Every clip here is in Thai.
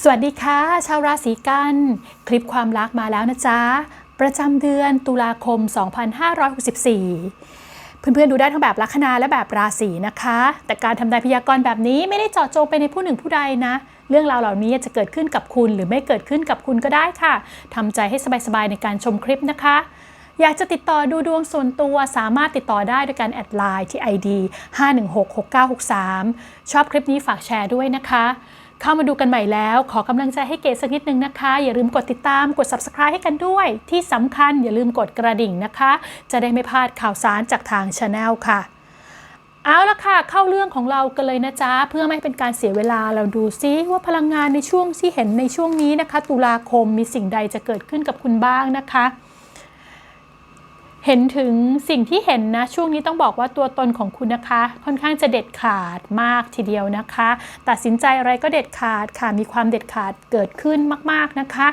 สวัสดีค่ะ ชาวราศีกัน คลิปความรักมาแล้วนะจ๊ะ ประจำเดือนตุลาคม 2564 เพื่อนๆดูได้ทั้งแบบลัคนาและแบบราศีนะคะ แต่การทำนายพยากรณ์แบบนี้ไม่ได้เจาะจงไปในผู้หนึ่งผู้ใดนะ เรื่องราวเหล่านี้จะเกิดขึ้นกับคุณหรือไม่เกิดขึ้นกับคุณก็ได้ค่ะทำใจให้สบายๆในการชมคลิปนะคะอยากจะติดต่อดูดวงส่วนตัวสามารถติดต่อได้โดยการแอดไลน์ที่ ID 5166963 ชอบคลิปนี้ฝากแชร์ด้วยนะคะ เข้ามาดูกันใหม่แล้ว ขอกำลังใจให้เกดสักนิดนึงนะคะ อย่าลืมกดติดตามกด subscribe ให้กันด้วย ที่สำคัญอย่าลืมกดกระดิ่งนะคะ จะได้ไม่พลาดข่าวสารจากทาง Channel ค่ะเอาละค่ะ เข้าเรื่องของเรากันเลยนะจ๊ะ เพื่อไม่ให้เป็นการเสียเวลาเราดูซิว่าพลังงานในช่วงที่เห็นในช่วงนี้นะคะ ตุลาคมมีสิ่งใดจะเกิดขึ้นกับคุณบ้างนะคะ เห็นถึงสิ่งที่เห็นนะช่วงนี้ต้องบอกว่าตัวตนของคุณนะคะ ค่อนข้างจะเด็ดขาดมากทีเดียวนะคะ ตัดสินใจอะไรก็เด็ดขาดค่ะมีความเด็ดขาดเกิดขึ้นมาก ๆนะคะ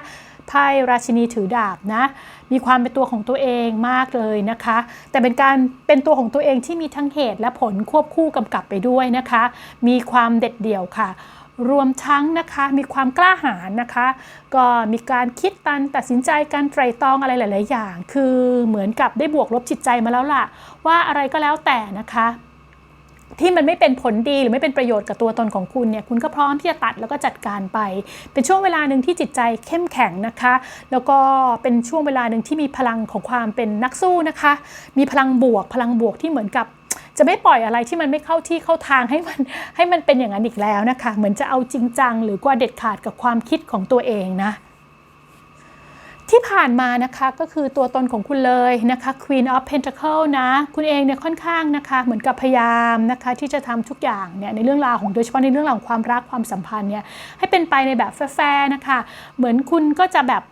ไพ่ราชินีถือดาบนะมีความเป็นตัวของตัวเองมากเลยนะคะ แต่เป็นการเป็นตัวของตัวเองที่มีทั้งเหตุและผลควบคู่กำกับไปด้วยนะคะ มีความเด็ดเดี่ยวค่ะ รวมทั้งนะคะมีความกล้าหาญนะคะ ก็มีการคิดตันตัดสินใจการไตรตรองอะไรหลาย ๆ อย่าง คือเหมือนกับได้บวกลบจิตใจมาแล้วล่ะ ว่าอะไรก็แล้วแต่นะคะที่มันไม่เป็นผลดีหรือไม่เป็นประโยชน์กับตัวตนของคุณเนี่ยคุณก็พร้อมที่จะตัดแล้วก็จัดการไป เป็นช่วงเวลาหนึ่งที่จิตใจเข้มแข็งนะคะ แล้วก็เป็นช่วงเวลาหนึ่งที่มีพลังของความเป็นนักสู้นะคะ มีพลังบวก พลังบวกที่เหมือนกับ จะไม่ปล่อยอะไรที่มันไม่เข้าที่เข้าทางให้มันให้มันเป็นอย่างนั้นอีกแล้วนะคะ เหมือนจะเอาจริงจัง หรือว่าเด็ดขาดกับความคิดของตัวเองนะ ที่ผ่านมานะคะก็คือตัวตนของคุณเลยนะคะ Queen of Pentacle นะ คุณเองเนี่ยค่อนข้างนะคะ เหมือนกับพยายามนะคะ ที่จะทำทุกอย่างเนี่ยในเรื่องราวของโดยเฉพาะในเรื่องราวของความรักความสัมพันธ์เนี่ยให้เป็นไปในแบบแฟร์ๆนะคะ เหมือนคุณก็จะแบบ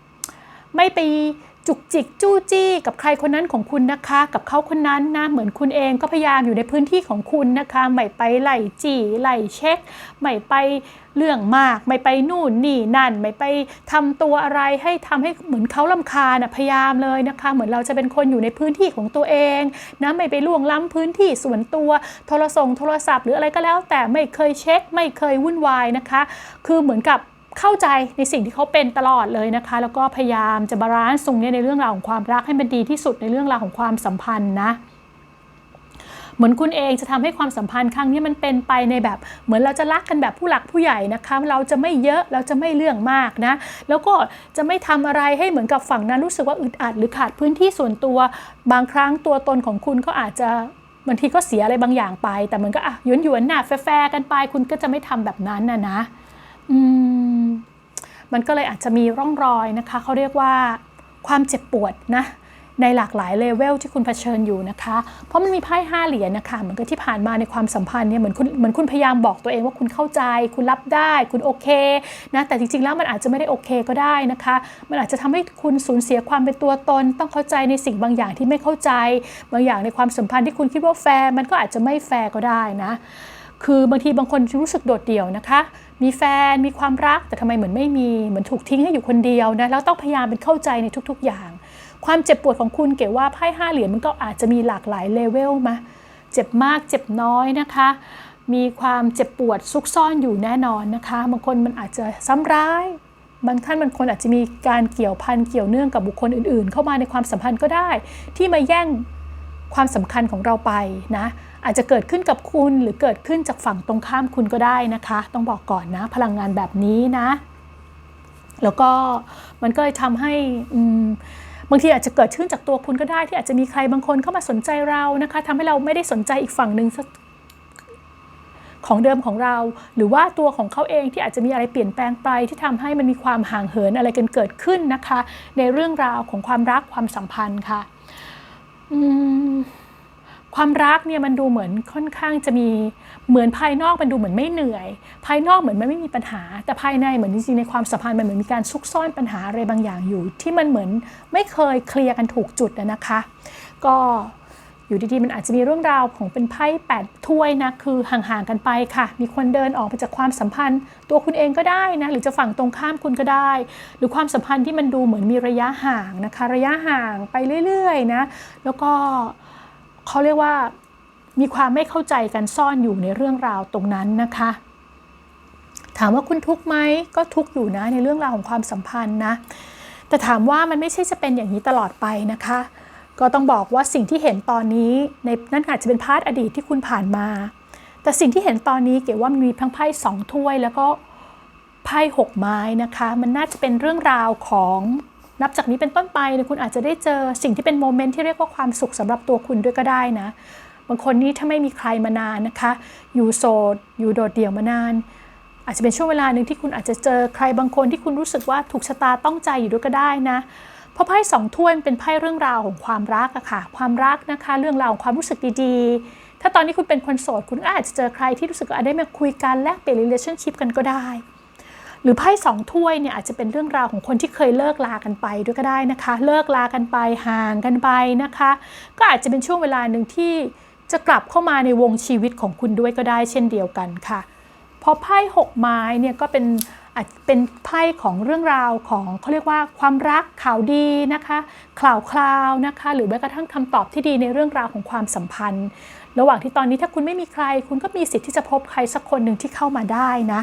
ไม่ไป จุกจิกจู้จี้กับใครคนนั้นของคุณนะคะ กับเขาคนนั้นนะเหมือนคุณเองก็พยายามอยู่ในพื้นที่ของคุณนะคะไม่ไปไล่จี่ไล่เช็คไม่ไปเรื่องมาก ไม่ไปนู่นนี่นั่น ไม่ไปทำตัวอะไรให้ทำให้เหมือนเขาลำคาญนะพยายามเลยนะคะ เหมือนเราจะเป็นคนอยู่ในพื้นที่ของตัวเองนะไม่ไปล่วงล้ำพื้นที่ส่วนตัวโทรศัพท์โทรศัพท์ หรืออะไรก็แล้ว แต่ไม่เคยเช็ค ไม่เคยวุ่นวายนะคะ คือเหมือนกับ เข้าใจในสิ่งที่เขาเป็นตลอดเลยนะคะ แล้วก็พยายามจะบาลานซ์ตรงนี้ในเรื่องราวของความรักให้มันดีที่สุดในเรื่องราวของความสัมพันธ์นะเหมือนคุณเองจะทำให้ความสัมพันธ์ครั้งนี้มันเป็นไปในแบบ เหมือนเราจะรักกันแบบผู้หลักผู้ใหญ่นะคะ เราจะไม่เยอะเราจะไม่เรื่องมากนะ แล้วก็จะไม่ทำอะไรให้เหมือนกับฝั่งนั้นรู้สึกว่าอึดอัดหรือขาดพื้นที่ส่วนตัว บางครั้งตัวตนของคุณก็อาจจะบางทีก็เสียอะไรบางอย่างไป แต่มันก็อะหยวนหยนๆน่ะแฟร์กันไป คุณก็จะไม่ทำแบบนั้นนะนะ มันก็เลยอาจจะมีร่องรอยนะคะเขาเรียกว่าความเจ็บปวดนะในหลากหลายเลเวลที่คุณเผชิญอยู่นะคะ เพราะมันมีไพ่ห้าเหรียญนะคะเหมือนกับที่ผ่านมาในความสัมพันธ์เนี่ยเหมือนคุณเหมือนคุณพยายามบอกตัวเองว่าคุณเข้าใจ คุณรับได้ คุณโอเคนะแต่จริงๆแล้วมันอาจจะไม่ได้โอเคก็ได้นะคะ มันอาจจะทำให้คุณสูญเสียความเป็นตัวตน ต้องเข้าใจในสิ่งบางอย่างที่ไม่เข้าใจ บางอย่างในความสัมพันธ์ที่คุณคิดว่าแฟร์มันก็อาจจะไม่แฟร์ก็ได้นะ คือบางทีบางคนรู้สึกโดดเดี่ยวนะคะ มีแฟนมีความรักแต่ทำไมเหมือนไม่มีเหมือนถูกทิ้งให้อยู่คนเดียวนะแล้วต้องพยายามเป็นเข้าใจในทุก ๆ อย่าง ความเจ็บปวดของคุณเก๋ว่าไพ่ห้าเหรียญมันก็อาจจะมีหลากหลายเลเวลมาเจ็บมากเจ็บน้อยนะคะ มีความเจ็บปวดซุกซ่อนอยู่แน่นอนนะคะบางคนมันอาจจะซ้ำร้ายบางท่านบางคนอาจจะมีการเกี่ยวพันเกี่ยวเนื่องกับบุคคลอื่น ๆ เข้ามาในความสัมพันธ์ก็ได้ ที่มาแย่งความสำคัญของเราไปนะ อาจจะเกิดขึ้นกับคุณหรือเกิดขึ้นจากฝั่งตรงข้ามคุณก็ได้นะคะ ต้องบอกก่อนนะ พลังงานแบบนี้นะ แล้วก็มันก็เลยทำให้บางทีอาจจะเกิดขึ้นจากตัวคุณก็ได้ที่อาจจะมีใครบางคนเข้ามาสนใจเรานะคะทำให้เราไม่ได้สนใจอีกฝั่งหนึ่งของเดิมของเรา หรือว่าตัวของเขาเองที่อาจจะมีอะไรเปลี่ยนแปลงไปที่ทำให้มันมีความห่างเหินอะไรกันเกิดขึ้นนะคะ ในเรื่องราวของความรักความสัมพันธ์ค่ะ อืม ความรักเนี่ยมันดูเหมือนค่อนข้างจะมีเหมือนภายนอกมันดูเหมือนไม่เหนื่อย ภายนอกเหมือนมันไม่มีปัญหา แต่ภายในเหมือนจริงๆในความสัมพันธ์มันเหมือนมีการซุกซ่อนปัญหาอะไรบางอย่างอยู่ ที่มันเหมือนไม่เคยเคลียร์กันถูกจุดนะคะ ก็อยู่ดีๆ มันอาจจะมีเรื่องราวของเป็นไพ่แปดถ้วยนะ คือห่างๆกันไปค่ะ มีคนเดินออกไปจากความสัมพันธ์ ตัวคุณเองก็ได้นะ หรือจะฝั่งตรงข้ามคุณก็ได้ หรือความสัมพันธ์ที่มันดูเหมือนมีระยะห่างนะคะ ระยะห่างไปเรื่อยๆนะ แล้วก็ เขาเรียกว่ามีความไม่เข้าใจกันซ่อนอยู่ในเรื่องราวตรงนั้นนะคะ ถามว่าคุณทุกข์ไหมก็ทุกข์อยู่นะในเรื่องราวของความสัมพันธ์นะ แต่ถามว่ามันไม่ใช่จะเป็นอย่างนี้ตลอดไปนะคะ ก็ต้องบอกว่าสิ่งที่เห็นตอนนี้ในนั่นอาจจะเป็นพาร์ทอดีตที่คุณผ่านมา แต่สิ่งที่เห็นตอนนี้เก๋ว่ามันมีทั้งไพ่สองถ้วย แล้วก็ไพ่หกไม้นะคะ มันน่าจะเป็นเรื่องราวของ นับจากนี้เป็นต้นไปเนี่ยคุณอาจจะได้เจอสิ่งที่เป็นโมเมนต์ที่เรียกว่าความสุขสำหรับตัวคุณด้วยก็ได้นะ บางคนนี่ถ้าไม่มีใครมานานนะคะ อยู่โสด อยู่โดดเดี่ยวมานาน อาจจะเป็นช่วงเวลาหนึ่งที่คุณอาจจะเจอใครบางคนที่คุณรู้สึกว่าถูกชะตาต้องใจอยู่ด้วยก็ได้นะเพราะไพ่สองถ้วยมันเป็นไพ่เรื่องราวของความรักอะค่ะ ความรักนะคะ เรื่องราวของความรู้สึกดีๆ ถ้าตอนนี้คุณเป็นคนโสด คุณก็อาจจะเจอใครที่รู้สึกว่าได้มาคุยกันแลกเปลี่ยน relationship กันก็ได้ หรือไพ่สองถ้วยเนี่ยอาจจะเป็นเรื่องราวของคนที่เคยเลิกลากันไปด้วยก็ได้นะคะ เลิกลากันไปห่างกันไปนะคะ ก็อาจจะเป็นช่วงเวลาหนึ่งที่จะกลับเข้ามาในวงชีวิตของคุณด้วยก็ได้เช่นเดียวกันค่ะพอไพ่หกไม้เนี่ยก็เป็นอาจเป็นไพ่ของเรื่องราวของเขาเรียกว่าความรักข่าวดีนะคะข่าวคราวนะคะ หรือแม้กระทั่งคำตอบที่ดีในเรื่องราวของความสัมพันธ์ ระหว่างที่ตอนนี้ถ้าคุณไม่มีใคร คุณก็มีสิทธิ์ที่จะพบใครสักคนหนึ่งที่เข้ามาได้นะ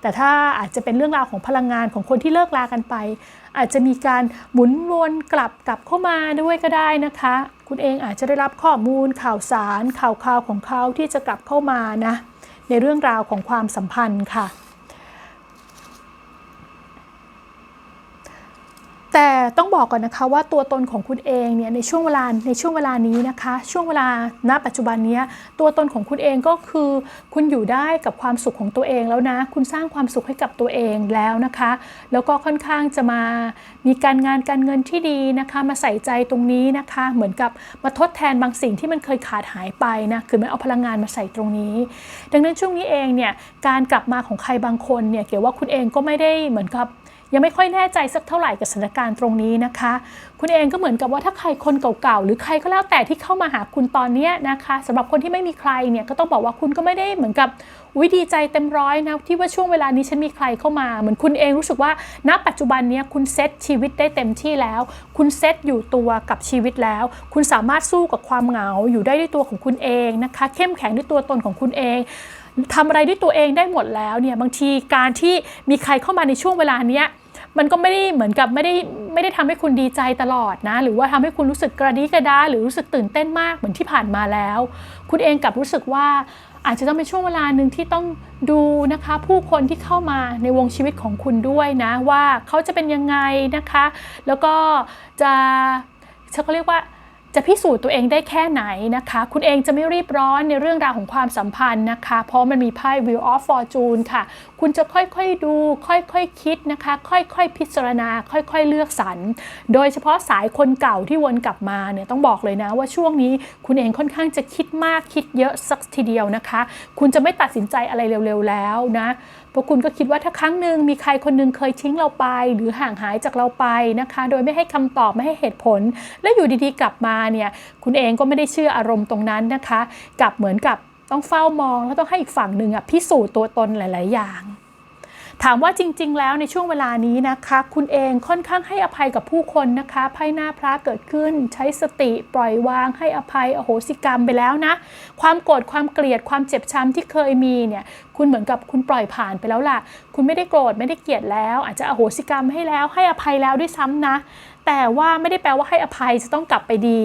แต่ถ้าอาจจะเป็นเรื่องราวของพลังงานของคนที่เลิกลากันไป อาจจะมีการหมุนวนกลับกลับเข้ามาด้วยก็ได้นะคะ คุณเองอาจจะได้รับข้อมูลข่าวสารข่าวคราวของเขาที่จะกลับเข้ามานะในเรื่องราวของความสัมพันธ์ค่ะ แต่ต้องบอกก่อนนะคะว่าตัวตนของคุณเองเนี่ยในช่วงเวลาในช่วงเวลานี้นะคะ ช่วงเวลาณปัจจุบันนี้ตัวตนของคุณเองก็คือ คุณอยู่ได้กับความสุขของตัวเองแล้วนะ คุณสร้างความสุขให้กับตัวเองแล้วนะคะ แล้วก็ค่อนข้างจะมามีการงานการเงินที่ดีนะคะ มาใส่ใจตรงนี้นะคะ เหมือนกับมาทดแทนบางสิ่งที่มันเคยขาดหายไปนะคือมันเอาพลังงานมาใส่ตรงนี้ ดังนั้นช่วงนี้เองเนี่ยการกลับมาของใครบางคนเนี่ยเกี่ยวว่าคุณเองก็ไม่ได้เหมือนกับ ยังไม่ค่อยแน่ใจสักเท่าไหร่กับสถานการณ์ตรงนี้นะคะ คุณเองก็เหมือนกับว่าถ้าใครคนเก่าๆหรือใครก็แล้วแต่ที่เข้ามาหาคุณตอนนี้นะคะสำหรับคนที่ไม่มีใครเนี่ยก็ต้องบอกว่าคุณก็ไม่ได้เหมือนกับวิดีใจเต็มร้อยนะที่ว่าช่วงเวลานี้ฉันมีใครเข้ามา เหมือนคุณเองรู้สึกว่าณปัจจุบันนี้คุณเซตชีวิตได้เต็มที่แล้ว คุณเซตอยู่ตัวกับชีวิตแล้ว คุณสามารถสู้กับความเหงาอยู่ได้ด้วยตัวของคุณเองนะคะ เข้มแข็งด้วยตัวตนของคุณเองทำอะไรด้วยตัวเองได้หมดแล้วเนี่ยบางทีการที่มีใครเข้ามาในช่วงเวลาเนี้ย มันก็ไม่ได้เหมือนกับไม่ได้ไม่ได้ทำให้คุณดีใจตลอดนะ หรือว่าทำให้คุณรู้สึกกระดีกระดาหรือรู้สึกตื่นเต้นมากเหมือนที่ผ่านมาแล้ว คุณเองกลับรู้สึกว่าอาจจะต้องเป็นช่วงเวลาหนึ่งที่ต้องดูนะคะ ผู้คนที่เข้ามาในวงชีวิตของคุณด้วยนะ ว่าเขาจะเป็นยังไงนะคะ แล้วก็จะเขาเรียกว่า จะพิสูจน์ตัวเองได้แค่ไหนนะคะ คุณเองจะไม่รีบร้อนในเรื่องราวของความสัมพันธ์นะคะ เพราะมันมีไพ่ Wheel of Fortune ค่ะ คุณจะค่อยๆดู ค่อยๆคคิดนะคะ ค่อยๆพิจารณา ค่อยๆเลือกสรร โดยเฉพาะสายคนเก่าที่วนกลับมาเนี่ยต้องบอกเลยนะว่าช่วงนี้คุณเองค่อนข้างจะคิดมากคิดเยอะสักทีเดียวนะคะ คุณจะไม่ตัดสินใจอะไรเร็วๆแล้วนะ พราะคุณก็คิดว่าถ้าครั้งหนึ่งมีใครคนหนึงเคยทิ้งเราไป หรือห่างหายจากเราไปนะคะ โดยไม่ให้คำตอบไม่ให้เหตุผล แล้วอยู่ดีๆกลับมาเนี่ยคุณเองก็ไม่ได้เชื่ออารมณ์ตรงนั้นนะคะ กลับเหมือนกับต้องเฝ้ามองแล้วต้องให้อีกฝั่งหนึ่งอะพิสูจน์ตัวตนหลาย ๆ อย่าง ถามว่าจริง ๆ แล้วในช่วงเวลานี้นะคะ คุณเองค่อนข้างให้อภัยกับผู้คนนะคะไพ่หน้าพระเกิดขึ้น ใช้สติปล่อยวางให้อภัยอโหสิกรรมไปแล้วนะ ความโกรธความเกลียดความเจ็บช้ำที่เคยมีเนี่ยคุณเหมือนกับคุณปล่อยผ่านไปแล้วล่ะ คุณไม่ได้โกรธไม่ได้เกลียดแล้ว อาจจะอโหสิกรรมให้แล้ว ให้อภัยแล้วด้วยซ้ำนะ แต่ว่าไม่ได้แปลว่าให้อภัยจะต้องกลับไปดี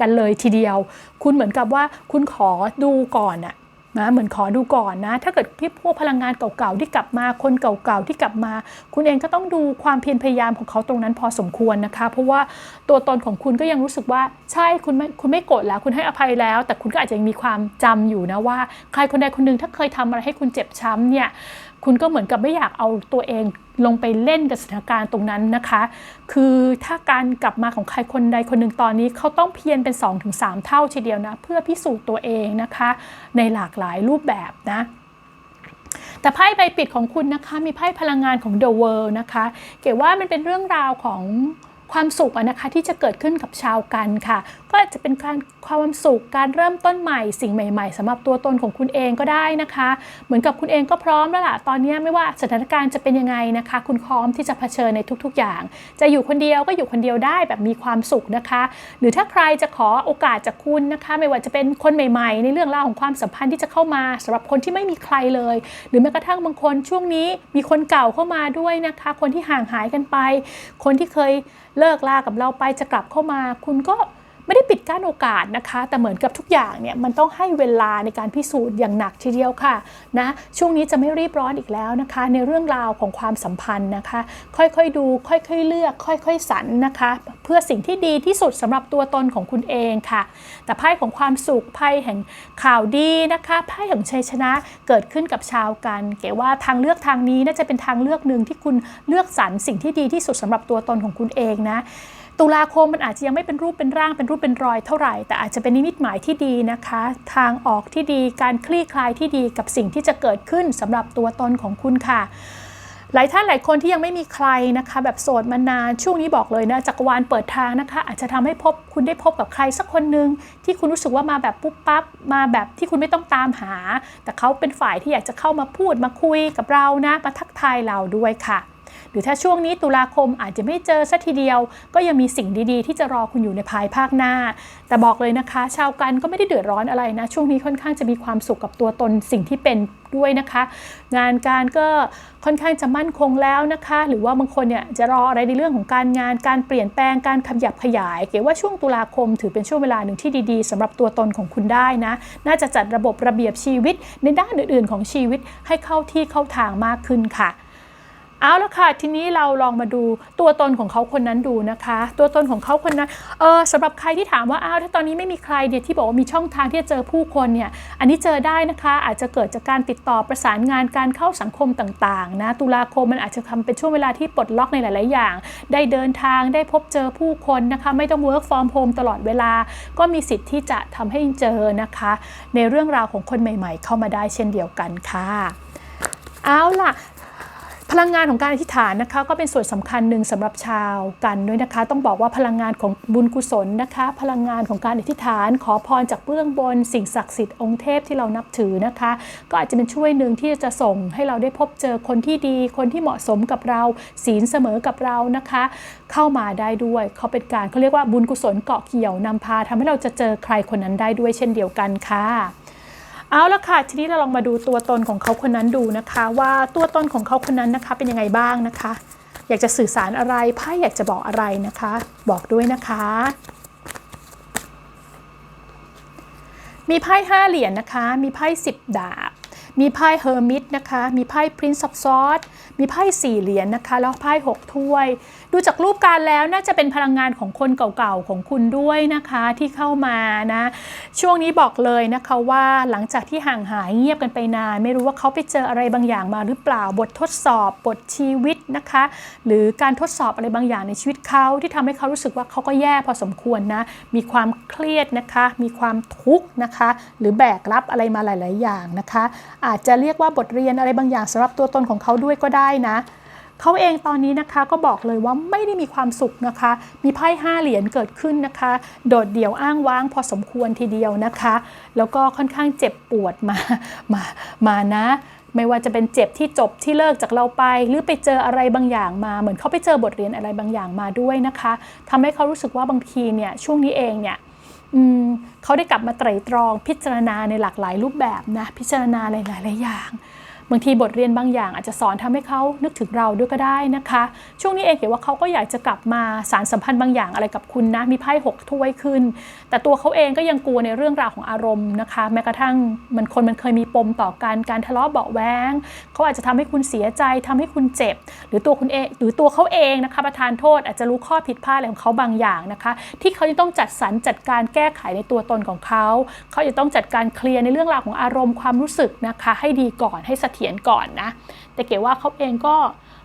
กันเลยทีเดียว คุณเหมือนกับว่าคุณขอดูก่อนอะ นะเหมือนขอดูก่อนนะ ถ้าเกิดพี่พวกพลังงานเก่าๆที่กลับมาคนเก่าๆที่กลับมา คุณเองก็ต้องดูความเพียรพยายามของเขาตรงนั้นพอสมควรนะคะ เพราะว่าตัวตนของคุณก็ยังรู้สึกว่าใช่คุณไม่คุณไม่โกรธแล้ว คุณให้อภัยแล้ว แต่คุณก็อาจจะยังมีความจำอยู่นะว่า ใครคนใดคนหนึ่งถ้าเคยทำอะไรให้คุณเจ็บช้ำเนี่ย คุณก็เหมือนกับไม่อยากเอาตัวเองลงไปเล่นกับสถานการณ์ตรงนั้นนะคะ คือถ้าการกลับมาของใครคนใดคนหนึ่งตอนนี้เขาต้องเพียรเป็น 2-3 เท่าทีเดียวนะเพื่อพิสูจน์ตัวเองนะคะ ในหลากหลายรูปแบบนะแต่ไพ่ใบปิดของคุณนะคะมีไพ่พลังงานของ The World นะคะ เก๋ว่ามันเป็นเรื่องราวของความสุขนะคะที่จะเกิดขึ้นกับชาวกันค่ะ ก็อาจจะเป็นการความสุขการเริ่มต้นใหม่สิ่งใหม่ ๆสำหรับตัวตนของคุณเองก็ได้นะคะ เหมือนกับคุณเองก็พร้อมแล้วล่ะตอนนี้ไม่ว่าสถานการณ์จะเป็นยังไงนะคะ คุณพร้อมที่จะเผชิญในทุกๆอย่าง จะอยู่คนเดียวก็อยู่คนเดียวได้แบบมีความสุขนะคะ หรือถ้าใครจะขอโอกาสจากคุณนะคะ ไม่ว่าจะเป็นคนใหม่ ๆ ในเรื่องราวของความสัมพันธ์ที่จะเข้ามาสำหรับคนที่ไม่มีใครเลย หรือแม้กระทั่งบางคนช่วงนี้มีคนเก่าเข้ามาด้วยนะคะ คนที่ห่างหายกันไป คนที่เคยเลิกลากับเราไปจะกลับเข้ามา คุณก็ ไม่ได้ปิดกั้นโอกาสนะคะ แต่เหมือนกับทุกอย่างเนี่ยมันต้องให้เวลาในการพิสูจน์อย่างหนักทีเดียวค่ะนะช่วงนี้จะไม่รีบร้อนอีกแล้วนะคะ ในเรื่องราวของความสัมพันธ์นะคะ ค่อยๆดู ค่อยๆเลือก ค่อยๆสรรนะคะ เพื่อสิ่งที่ดีที่สุดสำหรับตัวตนของคุณเองค่ะ แต่ไพ่ของความสุขไพ่แห่งข่าวดีนะคะไพ่แห่งชัยชนะเกิดขึ้นกับชาวกัน เก๋ว่าทางเลือกทางนี้น่าจะเป็นทางเลือกหนึ่งที่คุณเลือกสรรสิ่งที่ดีที่สุดสำหรับตัวตนของคุณเองนะ ตุลาคมมันอาจจะยังไม่เป็นรูปเป็นร่างเป็นรูปเป็นรอยเท่าไหร่ แต่อาจจะเป็นนิมิตหมายที่ดีนะคะ ทางออกที่ดีการคลี่คลายที่ดีกับสิ่งที่จะเกิดขึ้นสำหรับตัวตนของคุณค่ะ หลายท่านหลายคนที่ยังไม่มีใครนะคะ แบบโสดมานานช่วงนี้บอกเลยนะจักรวาลเปิดทางนะคะ อาจจะทำให้พบคุณได้พบกับใครสักคนหนึ่งที่คุณรู้สึกว่ามาแบบปุ๊บปั๊บมาแบบที่คุณไม่ต้องตามหา แต่เขาเป็นฝ่ายที่อยากจะเข้ามาพูดมาคุยกับเรานะมาทักทายเราด้วยค่ะ หรือถ้าช่วงนี้ตุลาคมอาจจะไม่เจอสัทีเดียว ก็ยังมีสิ่งดีๆ ที่จะรอคุณอยู่ในภายภาคหน้า แต่บอกเลยนะคะ ชาวกันก็ไม่ได้เดือดร้อนอะไรนะ ช่วงนี้ค่อนข้างจะมีความสุขกับตัวตนสิ่งที่เป็นด้วยนะคะ งานการก็ค่อนข้างจะมั่นคงแล้วนะคะ หรือว่าบางคนเนี่ยจะรออะไรในเรื่องของการงานการเปลี่ยนแปลงการขยับขยาย เก๋ว่าช่วงตุลาคมถือเป็นช่วงเวลาหนึ่งที่ดีๆสำหรับตัวตนของคุณได้นะ น่าจะจัดระบบระเบียบชีวิตในด้านอื่นๆ ของชีวิตให้เข้าที่เข้าทางมากขึ้นค่ะ เอาละค่ะ ทีนี้เราลองมาดูตัวตนของเขาคนนั้นดูนะคะ ตัวตนของเขาคนนั้นเออสำหรับใครที่ถามว่าอ้าวถ้าตอนนี้ไม่มีใครเนี่ยที่บอกว่ามีช่องทางที่จะเจอผู้คนเนี่ยอันนี้เจอได้นะคะ อาจจะเกิดจากการติดต่อประสานงานการเข้าสังคมต่างๆนะตุลาคมมันอาจจะทำเป็นช่วงเวลาที่ปลดล็อกในหลาย ๆ อย่าง ได้เดินทางได้พบเจอผู้คนนะคะไม่ต้อง work from home ตลอดเวลา ก็มีสิทธิ์ที่จะทำให้เจอนะคะ ในเรื่องราวของคนใหม่ ๆ เข้ามาได้เช่นเดียวกันค่ะเอาล่ะ พลังงานของการอธิษฐานนะคะก็เป็นส่วนสำคัญหนึ่งสำหรับชาวกันด้วยนะคะ ต้องบอกว่าพลังงานของบุญกุศลนะคะ พลังงานของการอธิษฐาน ขอพรจากเบื้องบน สิ่งศักดิ์สิทธิ์องค์เทพที่เรานับถือนะคะ ก็อาจจะเป็นช่วยหนึ่งที่จะส่งให้เราได้พบเจอคนที่ดี คนที่เหมาะสมกับเรา ศีลเสมอกับเรานะคะ เข้ามาได้ด้วยเขาเป็นการเขาเรียกว่าบุญกุศลเกาะเกี่ยวนำพาทำให้เราจะเจอใครคนนั้นได้ด้วยเช่นเดียวกันค่ะ เอาละค่ะ ทีนี้เราลองมาดูตัวตนของเขาคนนั้นดูนะคะ ว่าตัวตนของเขาคนนั้นนะคะเป็นยังไงบ้างนะคะ อยากจะสื่อสารอะไรไพ่อยากจะบอกอะไรนะคะ บอกด้วยนะคะ มีไพ่ห้าเหรียญนะคะ มีไพ่สิบดาบ มีไพ่เฮอร์มิตนะคะ มีไพ่ Prince of Swords มีไพ่สี่เหรียญนะคะ แล้วไพ่หกถ้วย ดูจากรูปการแล้วน่าจะเป็นพลังงานของคนเก่าๆของคุณด้วยนะคะที่เข้ามานะ ช่วงนี้บอกเลยนะคะว่าหลังจากที่ห่างหายเงียบกันไปนาน ไม่รู้ว่าเขาไปเจออะไรบางอย่างมาหรือเปล่าบททดสอบบทชีวิตนะคะ หรือการทดสอบอะไรบางอย่างในชีวิตเขาที่ทำให้เขารู้สึกว่าเขาก็แย่พอสมควรนะ มีความเครียดนะคะ มีความทุกข์นะคะ หรือแบกรับอะไรมาหลาย ๆ อย่างนะคะอาจจะเรียกว่าบทเรียนอะไรบางอย่างสำหรับตัวตนของเขาด้วยก็ได้นะเขาเองตอนนี้นะคะก็บอกเลยว่าไม่ได้มีความสุขนะคะ มีไพ่ห้าเหรียญเกิดขึ้นนะคะ โดดเดี่ยวอ้างว้างพอสมควรทีเดียวนะคะ แล้วก็ค่อนข้างเจ็บปวดมา มา มานะ ไม่ว่าจะเป็นเจ็บที่จบที่เลิกจากเราไป หรือไปเจออะไรบางอย่างมา เหมือนเขาไปเจอบทเรียนอะไรบางอย่างมาด้วยนะคะทำให้เขารู้สึกว่าบางทีเนี่ยช่วงนี้เองเนี่ย เขาได้กลับมาไตร่ตรองพิจารณาในหลากหลายรูปแบบนะพิจารณาหลายๆอย่าง บางทีบทเรียนบางอย่างอาจจะสอนทำให้เขานึกถึงเราด้วยก็ได้นะคะ ช่วงนี้เองเห็นว่าเขาก็อยากจะกลับมาสารสัมพันธ์บางอย่างอะไรกับคุณนะมีไพ่หกถ้วยขึ้น แต่ตัวเขาเองก็ยังกลัวในเรื่องราวของอารมณ์นะคะ แม้กระทั่งมันคนมันเคยมีปมต่อกันการทะเลาะเบาแวงเขาอาจจะทำให้คุณเสียใจทำให้คุณเจ็บ หรือตัวคุณเองหรือตัวเขาเองนะคะประทานโทษอาจจะรู้ข้อผิดพลาดอะไรของเขาบางอย่างนะคะ ที่เขาจะต้องจัดสรรจัดการแก้ไขในตัวตนของเขา เขาจะต้องจัดการเคลียร์ในเรื่องราวของอารมณ์ความรู้สึกนะคะ ให้ดีก่อนให้สถีขียรก่อนนะ แต่เก๋ว่าเขาเองก็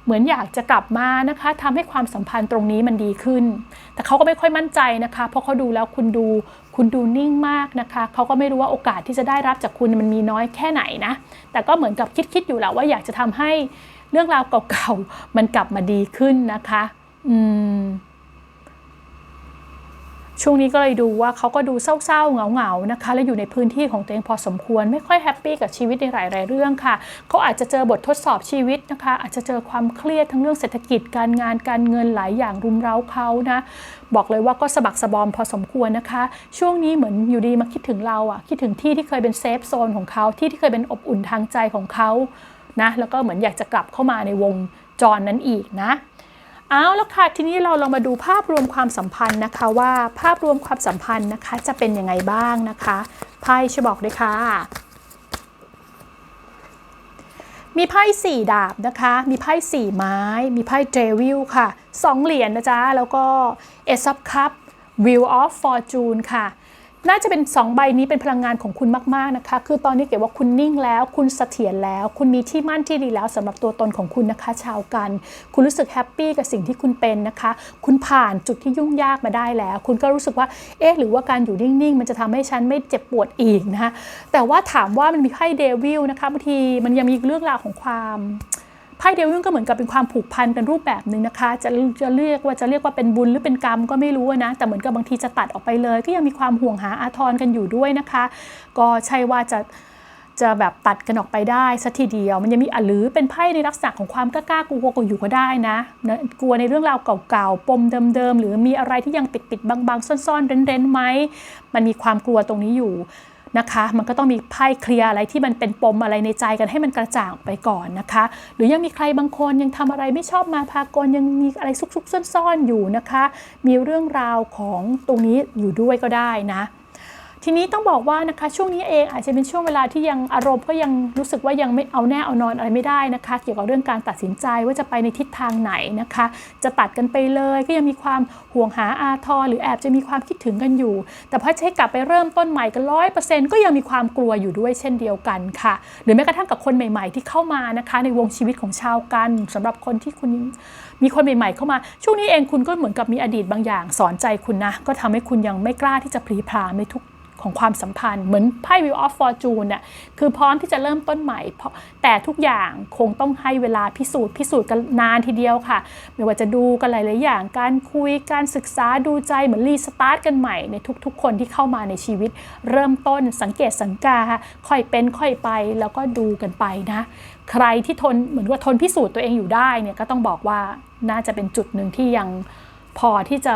เหมือนอยากจะกลับมานะคะทำให้ความสัมพันธ์ตรงนี้มันดีขึ้น แต่เขาก็ไม่ค่อยมั่นใจนะคะ เพราะเขาดูแล้วคุณดูคุณดูนิ่งมากนะคะ เขาก็ไม่รู้ว่าโอกาสที่จะได้รับจากคุณมันมีน้อยแค่ไหนนะ แต่ก็เหมือนกับคิดๆอยู่แหละว่าอยากจะทำให้เรื่องราวเก่าๆมันกลับมาดีขึ้นนะคะ อืม ช่วงนี้ก็เลยดูว่าเขาก็ดูเศร้าๆเหงาๆนะคะ และอยู่ในพื้นที่ของตัวเองพอสมควร ไม่ค่อยแฮปปี้กับชีวิตในหลายๆเรื่องค่ะเขาอาจจะเจอบททดสอบชีวิตนะคะ อาจจะเจอความเครียดทั้งเรื่องเศรษฐกิจการงานการเงินหลายอย่างรุมเร้าเขานะบอกเลยว่าก็สะบักสะบอมพอสมควรนะคะ ช่วงนี้เหมือนอยู่ดีมาคิดถึงเราอะคิดถึงที่ที่เคยเป็นเซฟโซนของเขาที่ที่เคยเป็นอบอุ่นทางใจของเขานะแล้วก็เหมือนอยากจะกลับเข้ามาในวงจรนั้นอีกนะ เอาแล้วค่ะทีนี้เราลองมาดูภาพรวมความสัมพันธ์นะคะว่าภาพรวมความสัมพันธ์นะคะจะเป็นยังไงบ้างนะคะไพ่ช่วยบอกเลยค่ะมีไพ่สี่ดาบนะคะ มีไพ่สี่ไม้ มีไพ่เดวิลค่ะสองเหรียญนะจ๊ะ แล้วก็เอซับคัพวิวออฟฟอร์จูนค่ะ น่าจะเป็น 2 ใบนี้เป็นพลังงานของคุณมากๆนะคะ คือตอนนี้เกี่ยวว่าคุณนิ่งแล้ว คุณเสถียรแล้ว คุณมีที่มั่นที่ดีแล้วสำหรับตัวตนของคุณนะคะ ชาวกัน คุณรู้สึกแฮปปี้กับสิ่งที่คุณเป็นนะคะ คุณผ่านจุดที่ยุ่งยากมาได้แล้ว คุณก็รู้สึกว่า เอ๊ะ หรือว่าการอยู่นิ่งๆ มันจะทำให้ฉันไม่เจ็บปวดอีกนะคะ แต่ว่าถามว่ามันมีไพ่เดวิลนะคะบางทีมันยังมีเรื่องราวของความ ไพ่เดวิลก็เหมือนกับเป็นความผูกพันเป็นรูปแบบหนึ่งนะคะ จะจะเรียกว่าจะเรียกว่าเป็นบุญหรือเป็นกรรมก็ไม่รู้นะ แต่เหมือนกับบางทีจะตัดออกไปเลย ก็ยังมีความห่วงหาอาทรกันอยู่ด้วยนะคะ ก็ใช่ว่าจะจะแบบตัดกันออกไปได้สัทีเดียว มันยังมีหรือเป็นไพ่ในลักษณะของความกล้ากลัวกลัวอยู่ก็ได้นะนะกลัวในเรื่องราวเก่าๆปมเดิมๆหรือมีอะไรที่ยังปิดๆบางๆซ่อนๆเร้นๆไหมมันมีความกลัวตรงนี้อยู่ นะคะ มันก็ต้องมีไพ่เคลียร์อะไรที่มันเป็นปมอะไรในใจกันให้มันกระจ่างไปก่อนนะคะ หรือยังมีใครบางคนยังทำอะไรไม่ชอบมาพากลยังมีอะไรซุกๆซ่อนๆอยู่นะคะ มีเรื่องราวของตรงนี้อยู่ด้วยก็ได้นะ ทีนี้ต้องบอกว่านะคะช่วงนี้เองอาจจะเป็นช่วงเวลาที่ยังอารมณ์ก็ยังรู้สึกว่ายังไม่เอาแน่เอานอนอะไรไม่ได้นะคะ เกี่ยวกับเรื่องการตัดสินใจว่าจะไปในทิศทางไหนนะคะ จะตัดกันไปเลยก็ยังมีความห่วงหาอาทรหรือแอบจะมีความคิดถึงกันอยู่ แต่พอให้กลับไปเริ่มต้นใหม่กันร้อยเปอร์เซ็นต์ก็ยังมีความกลัวอยู่ด้วยเช่นเดียวกันค่ะ หรือแม้กระทั่งกับคนใหม่ ๆ ที่เข้ามานะคะ ในวงชีวิตของชาวกันสำหรับคนที่คุณมีคนใหม่ ๆ เข้ามา ช่วงนี้เองคุณก็เหมือนกับมีอดีตบางอย่าง สอนใจคุณนะก็ทำให้คุณยังไม่กล้าที่จะพลีพรามในทุก ของความสัมพันธ์ เหมือนไพ่ Wheel of Fortune น่ะคือพร้อมที่จะเริ่มต้นใหม่เพราะแต่ทุกอย่างคงต้องให้เวลาพิสูจน์พิสูจน์กันนานทีเดียวค่ะ ไม่ว่าจะดูกันหลายๆอย่าง การคุยการศึกษาดูใจเหมือนรีสตาร์ทกันใหม่ในทุกๆ คนที่เข้ามาในชีวิต เริ่มต้นสังเกตสังกาค่อยเป็นค่อยไปแล้วก็ดูกันไปนะใครที่ทนเหมือนว่าทนพิสูจน์ตัวเองอยู่ได้เนี่ยก็ต้องบอกว่าน่าจะเป็นจุดหนึ่งที่ยังพอที่จะ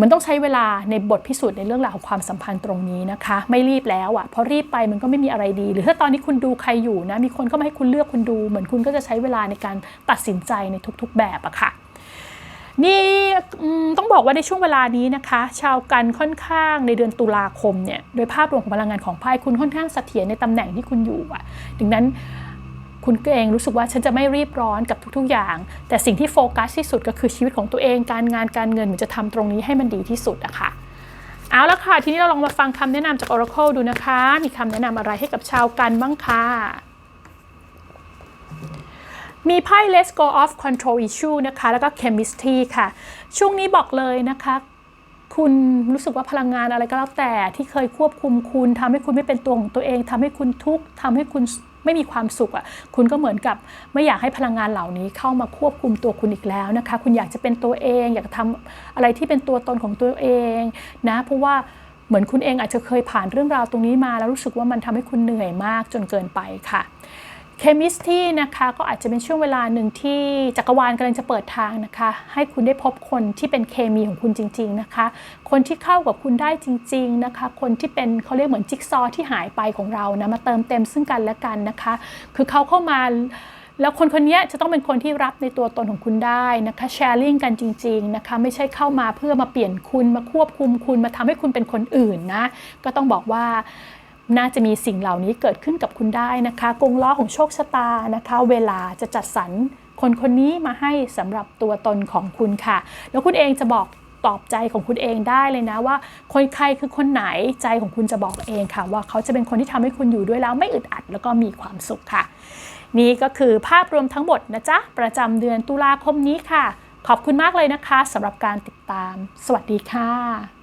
มันต้องใช้เวลาในบทพิสูจน์ในเรื่องราวของความสัมพันธ์ตรงนี้นะคะ ไม่รีบแล้วอะ่ะเพราะรีบไปมันก็ไม่มีอะไรดี หรือถ้าตอนนี้คุณดูใครอยู่นะมีคนเข้ามาให้คุณเลือกคุณดู เหมือนคุณก็จะใช้เวลาในการตัดสินใจในทุกๆแบบอะค่ะนี่ต้องบอกว่าในช่วงเวลานี้นะคะ ชาวกันค่อนข้างในเดือนตุลาคมเนี่ยโดยภาพรวมของพลังงานของไพ่คุณค่อนข้างเสถียรในตำแหน่งที่คุณอยู่อะดังนั้น คุณก็เองรู้สึกว่าฉันจะไม่รีบร้อนกับทุกๆอย่าง แต่สิ่งที่โฟกัสที่สุดก็คือชีวิตของตัวเอง การงานการเงินมันจะทำตรงนี้ให้มันดีที่สุดอะค่ะเอาละค่ะ ทีนี้เราลองมาฟังคำแนะนำจาก Oracle ดูนะคะ มีคำแนะนำอะไรให้กับชาวกันบ้างคะมีไพ่ Let's Go Off Control Issue นะคะ แล้วก็ Chemistry ค่ะ ช่วงนี้บอกเลยนะคะ คุณรู้สึกว่าพลังงานอะไรก็แล้วแต่ที่เคยควบคุมคุณทำให้คุณไม่เป็นตัวของตัวเองทำให้คุณทุกข์ทำให้คุณไม่มีความสุขอะคุณก็เหมือนกับไม่อยากให้พลังงานเหล่านี้เข้ามาควบคุมตัวคุณอีกแล้วนะคะ คุณอยากจะเป็นตัวเอง อยากทำอะไรที่เป็นตัวตนของตัวเองนะเพราะว่าเหมือนคุณเองอาจจะเคยผ่านเรื่องราวตรงนี้มาแล้วรู้สึกว่ามันทำให้คุณเหนื่อยมากจนเกินไปค่ะ เคมิสที่นะคะก็อาจจะเป็นช่วงเวลาหนึ่งที่จักรวาลกำลังจะเปิดทางนะคะ ให้คุณได้พบคนที่เป็นเคมีของคุณจริง ๆนะคะ คนที่เข้ากับคุณได้จริง ๆนะคะ คนที่เป็นเขาเรียกเหมือนจิ๊กซอที่หายไปของเรานะมาเติมเต็มซึ่งกันและกันนะคะ คือเขาเข้ามาแล้วคนคนนี้จะต้องเป็นคนที่รับในตัวตนของคุณได้นะคะแชร์ลิงกันจริง ๆนะคะ ไม่ใช่เข้ามาเพื่อมาเปลี่ยนคุณมาควบคุมคุณมาทำให้คุณเป็นคนอื่นนะ ก็ต้องบอกว่า น่าจะมีสิ่งเหล่านี้เกิดขึ้นกับคุณได้นะคะกงล้อของโชคชะตานะคะ เวลาจะจัดสรรคนคนนี้มาให้สำหรับตัวตนของคุณค่ะ แล้วคุณเองจะบอกตอบใจของคุณเองได้เลยนะว่า คนใครคือคนไหนใจของคุณจะบอกเองค่ะ ว่าเขาจะเป็นคนที่ทำให้คุณอยู่ด้วยแล้วไม่อึดอัดแล้วก็มีความสุขค่ะ นี่ก็คือภาพรวมทั้งหมดนะจ๊ะประจำเดือนตุลาคมนี้ค่ะ ขอบคุณมากเลยนะคะสำหรับการติดตาม สวัสดีค่ะ